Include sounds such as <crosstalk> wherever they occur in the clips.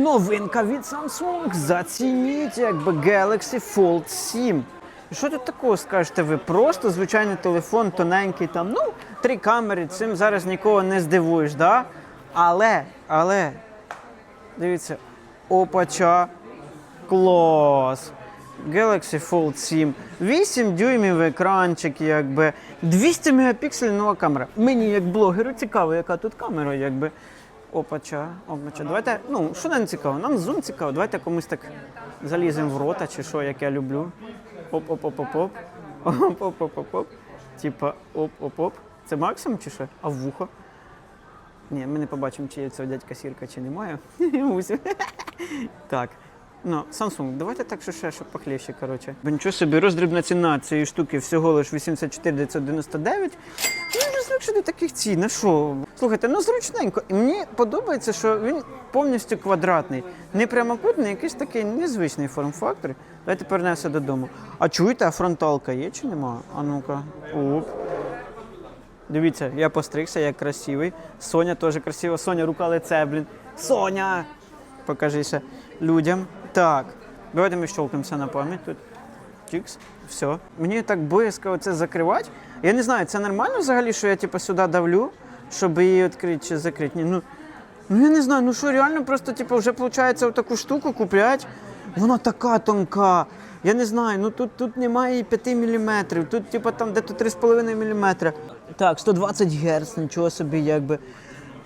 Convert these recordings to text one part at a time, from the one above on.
Новинка від Samsung. Зацініть, якби Galaxy Fold 7. Що тут такого скажете ви? Просто звичайний телефон, тоненький там, ну, три камери, цим зараз нікого не здивуєш, да? Але, але, дивіться, опача, клас. Galaxy Fold 7, 8 дюймів екранчик, якби 200 мегапікселів нова камера. Мені як блогеру цікаво, яка тут камера, якби. Опача, опача. Давайте, ну, що нам цікаво? Нам зум цікаво. Давайте комусь так заліземо в рота чи що, як я люблю. Оп-оп-оп-оп-оп. Оп-оп-оп-оп-оп. Типа оп-оп-оп. Це максимум чи що? А вухо? Ні, ми не побачимо, чи є у дядька Сірка, чи немає. <laughs> Так. Ну, Samsung, давайте так, що ще, щоб похлеще, коротше. Бо нічого собі, роздрібна ціна цієї штуки всього лиш 84 999. Ну, я вже звик до таких цін. Ну що? Слухайте, ну зручненько. І мені подобається, що він повністю квадратний. Не прямокутний, якийсь такий незвичний форм-фактор. Давайте перенесемо додому. А чуєте, а фронталка є чи нема? А ну-ка. Оп. Дивіться, я постригся, я красивий. Соня теж красива. Соня, рука лице, блін. Соня! Покажися людям. Так. Давайте ми щелкнемося на пам'ять тут. Чікс. Все. Мені так боязко це закривати. Я не знаю, це нормально взагалі, що я типу, сюди давлю, щоб її відкрити чи закрити. Ну, ну я не знаю, ну що реально просто типу, вже виходить таку штуку купляти. Вона така тонка. Я не знаю, ну тут, тут немає і 5 мм, тут типу, там де-то 3,5 мм. Так, 120 Гц, нічого собі, якби.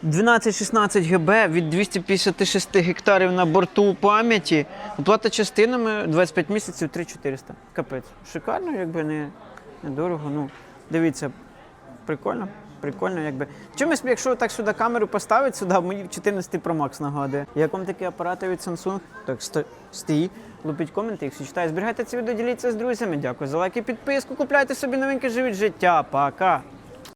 12-16 ГБ від 256 гектарів на борту пам'яті. Оплата частинами 25 місяців 3400. Капець. Шикарно, якби не, недорого. Ну, дивіться, прикольно. Прикольно, якби. Чомусь, якщо так сюди камеру поставити, сюди мені 14 Pro Max нагадує. Як вам такі апарати від Samsung? Так, сто- стій, лупіть коменти, якщо читаю. Зберігайте це відео, діліться з друзями. Дякую за лайк і підписку. Купляйте собі новинки, живіть життя. Пока!